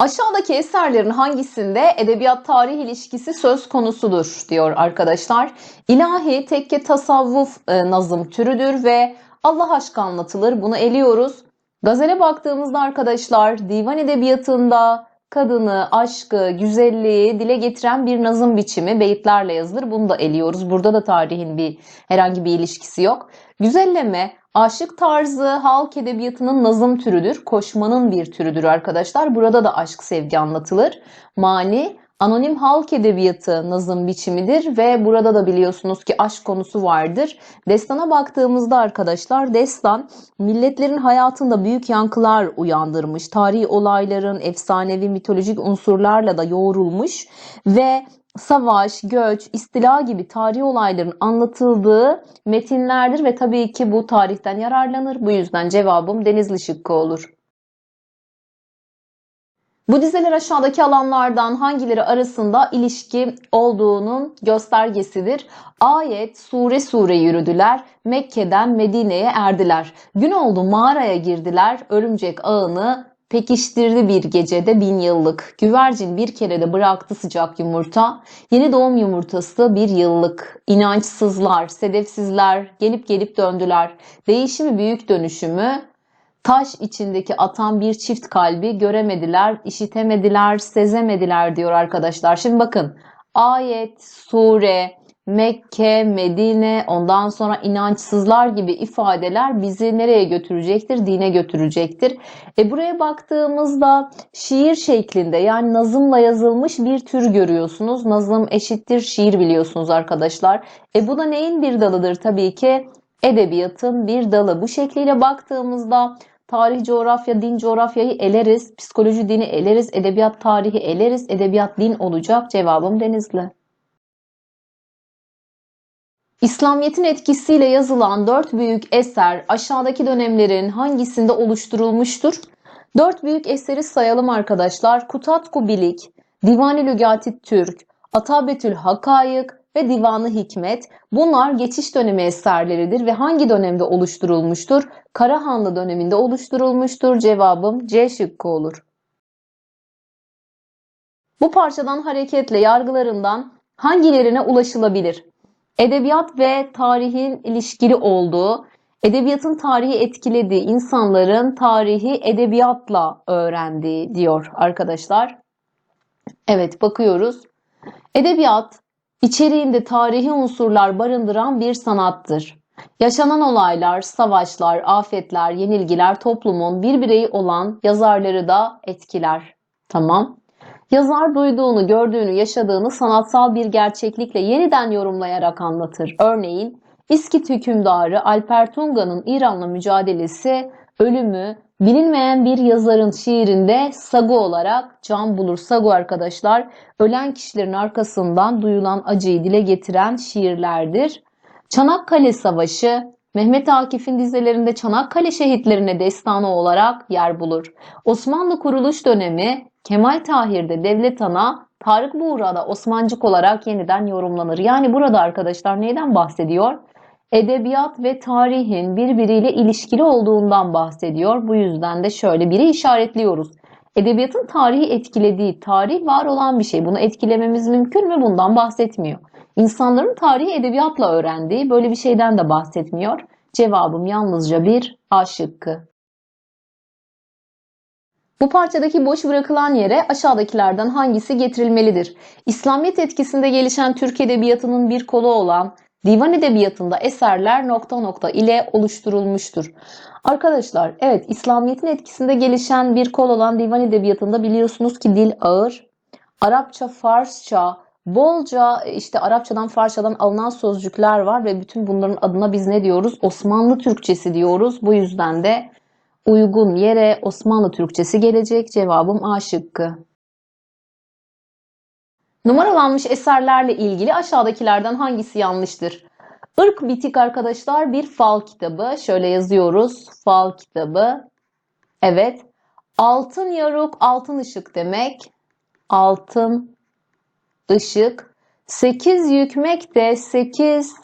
Aşağıdaki eserlerin hangisinde edebiyat tarih ilişkisi söz konusudur diyor arkadaşlar. İlahi, tekke, tasavvuf e, nazım türüdür ve Allah aşkı anlatılır. Bunu eliyoruz. Gazele baktığımızda arkadaşlar divan edebiyatında kadını, aşkı, güzelliği dile getiren bir nazım biçimi beyitlerle yazılır. Bunu da eliyoruz. Burada da tarihin bir herhangi bir ilişkisi yok. Güzelleme, aşık tarzı halk edebiyatının nazım türüdür. Koşmanın bir türüdür arkadaşlar. Burada da aşk sevgi anlatılır. Mani, anonim halk edebiyatı nazım biçimidir ve burada da biliyorsunuz ki aşk konusu vardır. Destana baktığımızda arkadaşlar destan milletlerin hayatında büyük yankılar uyandırmış. Tarihi olayların efsanevi mitolojik unsurlarla da yoğrulmuş ve savaş, göç, istila gibi tarihi olayların anlatıldığı metinlerdir ve tabii ki bu tarihten yararlanır. Bu yüzden cevabım Denizli şıkkı olur. Bu dizeler aşağıdaki alanlardan hangileri arasında ilişki olduğunun göstergesidir. Ayet, sure sure yürüdüler, Mekke'den Medine'ye erdiler. Gün oldu mağaraya girdiler, örümcek ağını pekiştirdi bir gecede bin yıllık. Güvercin bir kere de bıraktı sıcak yumurta. Yeni doğum yumurtası bir yıllık. İnançsızlar, sedefsizler gelip gelip döndüler. Değişimi büyük dönüşümü Taş içindeki atan bir çift kalbi göremediler, işitemediler, sezemediler diyor arkadaşlar. Şimdi bakın ayet, sure, Mekke, Medine, ondan sonra inançsızlar gibi ifadeler bizi nereye götürecektir? Dine götürecektir. E buraya baktığımızda şiir şeklinde yani nazımla yazılmış bir tür görüyorsunuz. Nazım eşittir şiir biliyorsunuz arkadaşlar. E bu da neyin bir dalıdır? Tabii ki edebiyatın bir dalı. Bu şekliyle baktığımızda tarih, coğrafya, din, coğrafyayı eleriz. Psikoloji, dini eleriz. Edebiyat, tarihi eleriz. Edebiyat, din olacak. Cevabım Denizli. İslamiyet'in etkisiyle yazılan dört büyük eser aşağıdaki dönemlerin hangisinde oluşturulmuştur? Dört büyük eseri sayalım arkadaşlar. Kutatku Bilik, Divani Lügati Türk, Atabetül Hakayık ve Divanı Hikmet. Bunlar geçiş dönemi eserleridir ve hangi dönemde oluşturulmuştur? Karahanlı döneminde oluşturulmuştur. Cevabım C şıkkı olur. Bu parçadan hareketle yargılarından hangilerine ulaşılabilir? Edebiyat ve tarihin ilişkili olduğu, edebiyatın tarihi etkilediği insanların tarihi edebiyatla öğrendiği diyor arkadaşlar. Evet bakıyoruz. Edebiyat içeriğinde tarihi unsurlar barındıran bir sanattır. Yaşanan olaylar, savaşlar, afetler, yenilgiler toplumun bir bireyi olan yazarları da etkiler. Tamam. Yazar duyduğunu, gördüğünü, yaşadığını sanatsal bir gerçeklikle yeniden yorumlayarak anlatır. Örneğin İskit hükümdarı Alper Tunga'nın İran'la mücadelesi, ölümü, bilinmeyen bir yazarın şiirinde sagu olarak can bulur. Sagu arkadaşlar, ölen kişilerin arkasından duyulan acıyı dile getiren şiirlerdir. Çanakkale Savaşı, Mehmet Akif'in dizelerinde Çanakkale şehitlerine destanı olarak yer bulur. Osmanlı kuruluş dönemi Kemal Tahir'de devlet ana, Tarık Buğra'da Osmancık olarak yeniden yorumlanır. Yani burada arkadaşlar neyden bahsediyor? Edebiyat ve tarihin birbiriyle ilişkili olduğundan bahsediyor. Bu yüzden de şöyle biri işaretliyoruz. Edebiyatın tarihi etkilediği, tarih var olan bir şey. Bunu etkilememiz mümkün mü? Bundan bahsetmiyor. İnsanların tarihi edebiyatla öğrendiği böyle bir şeyden de bahsetmiyor. Cevabım yalnızca bir A şıkkı. Bu parçadaki boş bırakılan yere aşağıdakilerden hangisi getirilmelidir? İslamiyet etkisinde gelişen Türk edebiyatının bir kolu olan divan edebiyatında eserler nokta nokta ile oluşturulmuştur. Arkadaşlar evet İslamiyet'in etkisinde gelişen bir kol olan divan edebiyatında biliyorsunuz ki dil ağır. Arapça, Farsça, bolca işte Arapçadan, Farsçadan alınan sözcükler var ve bütün bunların adına biz ne diyoruz? Osmanlı Türkçesi diyoruz. Bu yüzden de uygun yere Osmanlı Türkçesi gelecek. Cevabım A şıkkı. Numaralanmış eserlerle ilgili aşağıdakilerden hangisi yanlıştır? Irk bitik arkadaşlar bir fal kitabı. Şöyle yazıyoruz. Fal kitabı. Evet. Altın yaruk, altın ışık demek. Altın ışık. Sekiz yükmek de sekiz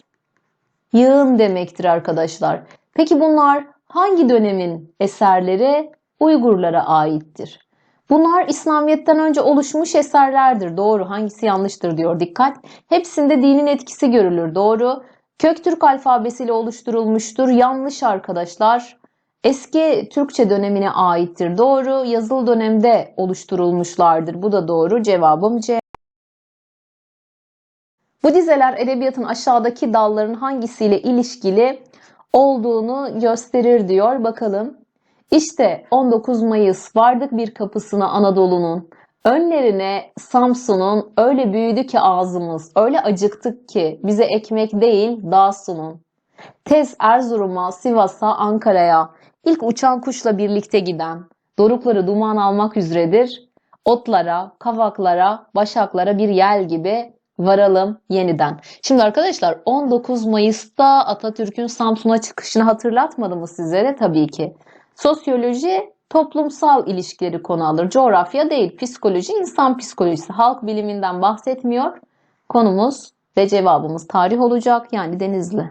yığın demektir arkadaşlar. Peki bunlar hangi dönemin eserleri Uygurlara aittir? Bunlar İslamiyet'ten önce oluşmuş eserlerdir. Doğru. Hangisi yanlıştır diyor. Dikkat. Hepsinde dinin etkisi görülür. Doğru. Köktürk alfabesiyle oluşturulmuştur. Yanlış arkadaşlar. Eski Türkçe dönemine aittir. Doğru. Yazılı dönemde oluşturulmuşlardır. Bu da doğru. Cevabım C. Bu dizeler edebiyatın aşağıdaki dalların hangisiyle ilişkili olduğunu gösterir diyor. Bakalım. İşte 19 Mayıs vardık bir kapısına Anadolu'nun. Önlerine Samsun'un öyle büyüdü ki ağzımız, öyle acıktık ki bize ekmek değil dağ sunun. Tez Erzurum'a, Sivas'a, Ankara'ya ilk uçan kuşla birlikte giden, dorukları duman almak üzeredir. Otlara, kavaklara, başaklara bir yel gibi varalım yeniden. Şimdi arkadaşlar 19 Mayıs'ta Atatürk'ün Samsun'a çıkışını hatırlatmadı mı sizlere? Tabii ki. Sosyoloji toplumsal ilişkileri konu alır. Coğrafya değil, psikoloji insan psikolojisi. Halk biliminden bahsetmiyor. Konumuz ve cevabımız tarih olacak yani Denizli.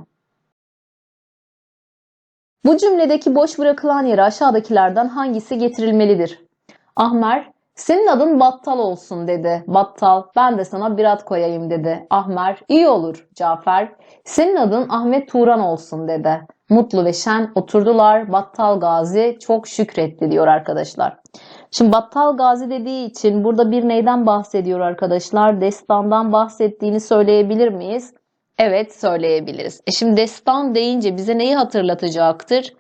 Bu cümledeki boş bırakılan yere aşağıdakilerden hangisi getirilmelidir? Ahmer, senin adın Battal olsun dedi. Battal, ben de sana bir ad koyayım dedi. Ahmer, iyi olur. Cafer, senin adın Ahmet Turan olsun dedi. Mutlu ve şen oturdular. Battal Gazi çok şükretti diyor arkadaşlar. Şimdi Battal Gazi dediği için burada bir neyden bahsediyor arkadaşlar? Destandan bahsettiğini söyleyebilir miyiz? Evet söyleyebiliriz. E şimdi destan deyince bize neyi hatırlatacaktır?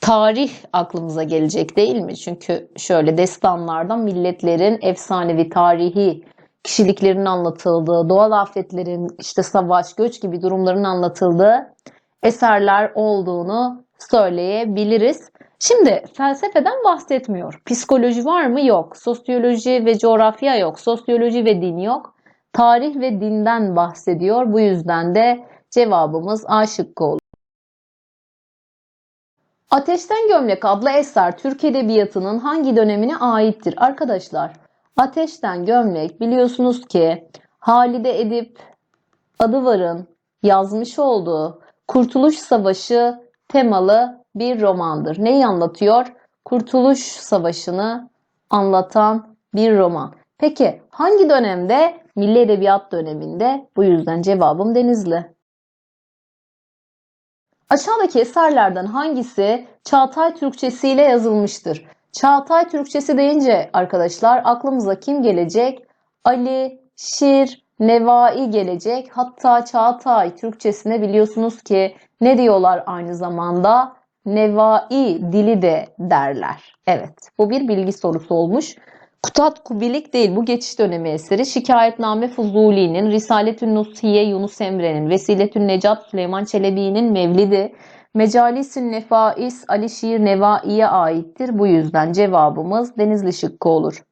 Tarih aklımıza gelecek değil mi? Çünkü şöyle destanlardan milletlerin efsanevi tarihi kişiliklerinin anlatıldığı, doğal afetlerin, işte savaş, göç gibi durumların anlatıldığı eserler olduğunu söyleyebiliriz. Şimdi felsefeden bahsetmiyor. Psikoloji var mı? Yok. Sosyoloji ve coğrafya yok. Sosyoloji ve din yok. Tarih ve dinden bahsediyor. Bu yüzden de cevabımız A şıkkı olur. Ateşten Gömlek adlı eser Türk Edebiyatı'nın hangi dönemine aittir? Arkadaşlar Ateşten Gömlek biliyorsunuz ki Halide Edip Adıvar'ın yazmış olduğu Kurtuluş Savaşı temalı bir romandır. Neyi anlatıyor? Kurtuluş Savaşı'nı anlatan bir roman. Peki hangi dönemde? Milli Edebiyat döneminde. Bu yüzden cevabım Denizli. Aşağıdaki eserlerden hangisi Çağatay Türkçesi ile yazılmıştır? Çağatay Türkçesi deyince arkadaşlar aklımıza kim gelecek? Ali, Şir, Nevai gelecek. Hatta Çağatay Türkçesine biliyorsunuz ki ne diyorlar aynı zamanda? Nevai dili de derler. Evet bu bir bilgi sorusu olmuş. Kutat Kubilik değil bu geçiş dönemi eseri. Şikayetname Fuzuli'nin, Risaletün Nusiye Yunus Emre'nin, Vesiletün Necat Süleyman Çelebi'nin Mevlidi, Mecalisün Nefais Ali Şiir Nevai'ye aittir. Bu yüzden cevabımız Denizli şıkkı olur.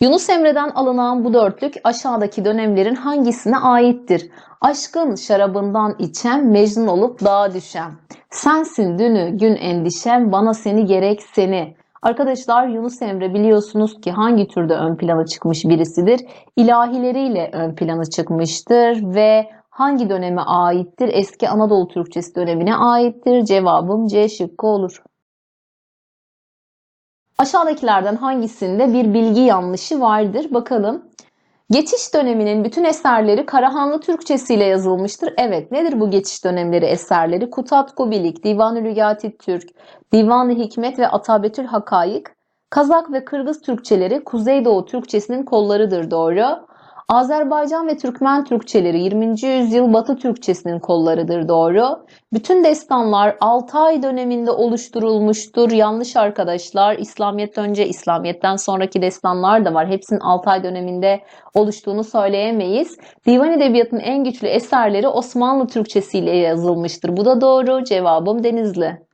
Yunus Emre'den alınan bu dörtlük aşağıdaki dönemlerin hangisine aittir? Aşkın şarabından içen, mecnun olup dağa düşen. Sensin dünü gün endişem, bana seni gerek seni. Arkadaşlar Yunus Emre biliyorsunuz ki hangi türde ön plana çıkmış birisidir? İlahileriyle ön plana çıkmıştır ve hangi döneme aittir? Eski Anadolu Türkçesi dönemine aittir. Cevabım C şıkkı olur. Aşağıdakilerden hangisinde bir bilgi yanlışı vardır? Bakalım. Geçiş döneminin bütün eserleri Karahanlı Türkçesiyle yazılmıştır. Evet nedir bu geçiş dönemleri eserleri? Kutat Kubilik, Divan-ı Lügati Türk, Divan-ı Hikmet ve Atabetül Hakayık, Kazak ve Kırgız Türkçeleri Kuzeydoğu Türkçesinin kollarıdır doğru. Azerbaycan ve Türkmen Türkçeleri 20. yüzyıl Batı Türkçesinin kollarıdır doğru. Bütün destanlar Altay döneminde oluşturulmuştur. Yanlış arkadaşlar. İslamiyet önce, İslamiyet'ten sonraki destanlar da var. Hepsinin Altay döneminde oluştuğunu söyleyemeyiz. Divan Edebiyatı'nın en güçlü eserleri Osmanlı Türkçesiyle yazılmıştır. Bu da doğru. Cevabım Denizli.